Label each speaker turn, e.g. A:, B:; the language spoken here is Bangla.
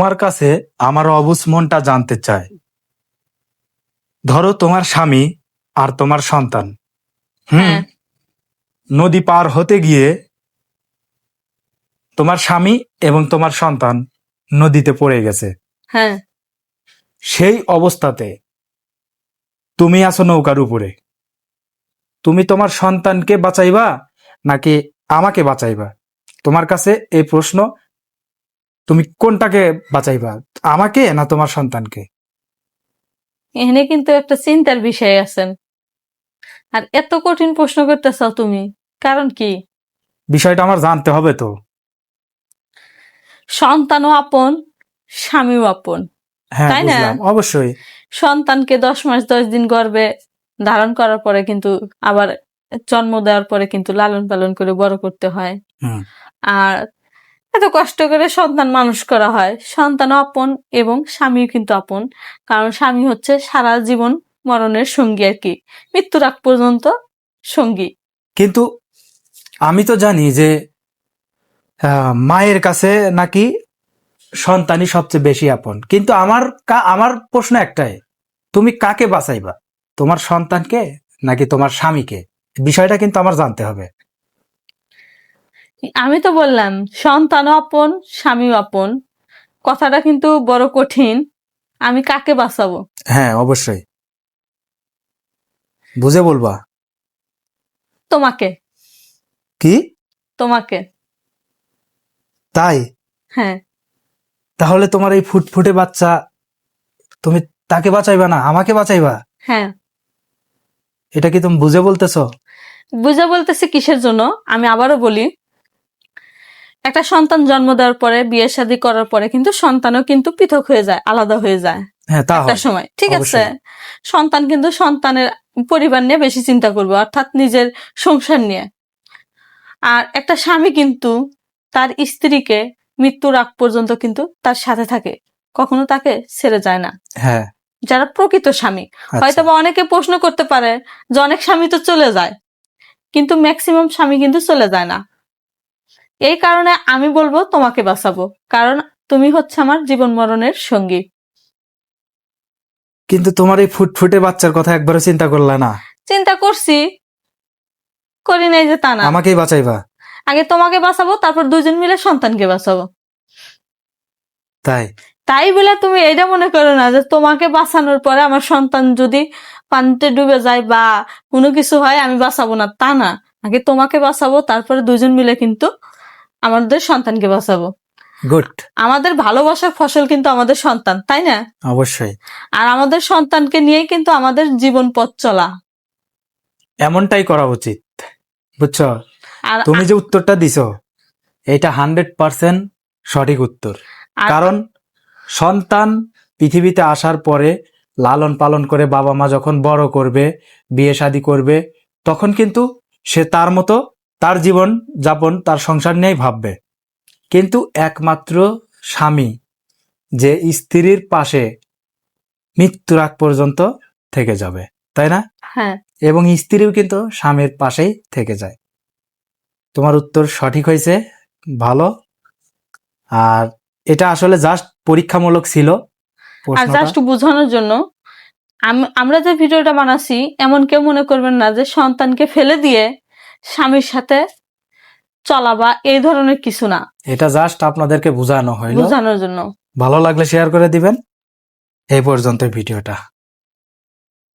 A: তোমার কাছে আমার অবুজ মনটা জানতে চায়। ধরো তোমার স্বামী আর তোমার সন্তান। হুম?
B: হ্যাঁ।
A: নদী পার হতে গিয়ে তোমার স্বামী এবং তোমার সন্তান নদীতে পড়ে গেছে।
B: হ্যাঁ।
A: সেই অবস্থাতে তুমি আছো নৌকার উপরে। তুমি তোমার সন্তানকে বাঁচাইবা নাকি আমাকে বাঁচাইবা? তোমার কাছে এই প্রশ্ন তুমি কোনটাকে বাঁচাইবা আমাকে না তোমার সন্তানকে?
B: এখানে কিন্তু একটা চিন্তার বিষয় আছেন আর এত কঠিন প্রশ্ন করতেছ তুমি কারণ কি?
A: বিষয়টা আমার জানতে হবে তো।
B: সন্তানও আপন স্বামীও আপন
A: হ্যাঁ
B: তাই না?
A: অবশ্যই।
B: সন্তানকে দশ মাস দশ দিন গর্বে ধারণ করার পরে কিন্তু আবার জন্ম দেওয়ার পরে কিন্তু লালন পালন করে বড় করতে হয়। আর এত কষ্ট করে সন্তান মানুষ করা হয়। সন্তানও আপন এবং স্বামীও কিন্তু আপন। কারণ স্বামী হচ্ছে সারা জীবন মরণের সঙ্গী আর কি। মৃত্যুর আগ পর্যন্ত সঙ্গী।
A: কিন্তু আমি তো জানি যে মায়ের কাছে নাকি সন্তানই সবচেয়ে বেশি আপন। কিন্তু আমার আমার প্রশ্ন একটাই, তুমি কাকে বাঁচাইবা? তোমার সন্তানকে নাকি তোমার স্বামীকে? বিষয়টা কিন্তু আমার জানতে হবে।
B: আমি তো বললাম সন্তান আপন স্বামীও আপন। কথাটা কিন্তু বড় কঠিন। আমি কাকে বাঁচাবো?
A: হ্যাঁ অবশ্যই। বুঝে বলবা।
B: তোমাকে।
A: কি?
B: তোমাকে।
A: তাই?
B: হ্যাঁ।
A: তাহলে তোমার এই ফুটফুটে বাচ্চা তুমি তাকে বাঁচাইবা না আমাকে বাঁচাইবা?
B: হ্যাঁ।
A: এটা কি তুমি বুঝে বলতেছো?
B: বুঝে বলতেছি কিসের জন্য? আমি আবারও বলি একটা সন্তান জন্ম দেওয়ার পরে বিয়ে শাদী করার পরে কিন্তু সন্তানও কিন্তু পৃথক হয়ে যায় আলাদা হয়ে যায়।
A: হ্যাঁ
B: একটা সময় ঠিক আছে? সন্তান কিন্তু সন্তানের পরিবার নিয়ে বেশি চিন্তা করবে অর্থাৎ নিজের সংসার নিয়ে। আর একটা স্বামী কিন্তু তার স্ত্রীকে মৃত্যুর আগ পর্যন্ত কিন্তু তার সাথে থাকে কখনো তাকে ছেড়ে যায় না।
A: হ্যাঁ।
B: যারা প্রকৃত স্বামী
A: আচ্ছা।
B: হয়তো বা অনেকে প্রশ্ন করতে পারে যে অনেক স্বামী তো চলে যায় কিন্তু ম্যাক্সিমাম স্বামী কিন্তু চলে যায় না। এই কারণে আমি বলব তোমাকে বাঁচাবো কারণ তুমি হচ্ছে আমার জীবন মরণের সঙ্গী।
A: কিন্তু তোমার এই ফুটফুটে বাচ্চার কথা একবারও চিন্তা করলা না।
B: চিন্তা করছি করি নাই যে তা না।
A: আমাকেই বাঁচাইবা।
B: আগে তোমাকে বাঁচাবো তারপর দুজন মিলে সন্তানকে বাঁচাবো।
A: তাই?
B: তাই বলে তুমি এটা মনে করো না যে তোমাকে বাঁচানোর পরে আমার সন্তান যদি পানিতে ডুবে যায় বা কোনো কিছু হয় আমি বাঁচাবো না তা না। আগে তোমাকে বাঁচাবো তারপরে দুজন মিলে কিন্তু আমাদের সন্তানকে বাঁচাবো।
A: গুড
B: আমাদের ভালোবাসার ফসল কিন্তু আমাদের সন্তান তাই না?
A: অবশ্যই।
B: আর আমাদের সন্তানকে নিয়েই কিন্তু আমাদের জীবন পথ চলা।
A: এমনটাই করা উচিত বুঝছ? তুমি যে উত্তরটা দিছো এটা হান্ড্রেড পার্সেন্ট সঠিক উত্তর। কারণ সন্তান পৃথিবীতে আসার পরে লালন পালন করে বাবা মা যখন বড় করবে বিয়ে শাদী করবে তখন কিন্তু সে তার মতো তার জীবন যাপন তার সংসার নিয়েই ভাববে। কিন্তু একমাত্র স্বামী যে স্ত্রীর পাশে মৃত্যুর আগ পর্যন্ত থেকে যাবে তাই না?
B: হ্যাঁ।
A: এবং স্ত্রীও কিন্তু স্বামীর পাশেই থেকে যায়। তোমার উত্তর সঠিক হয়েছে ভালো। আর এটা আসলে জাস্ট পরীক্ষামূলক ছিল
B: আর জাস্ট বোঝানোর জন্য আম- আমরা যে ভিডিওটা বানাচ্ছি এমন কেউ মনে করবেন না যে সন্তানকে ফেলে দিয়ে স্বামীর সাথে চলা বা এই ধরনের কিছু না।
A: এটা জাস্ট আপনাদেরকে বোঝানো হয়
B: বোঝানোর জন্য।
A: ভালো লাগলে শেয়ার করে দিবেন। এই পর্যন্ত ভিডিওটা।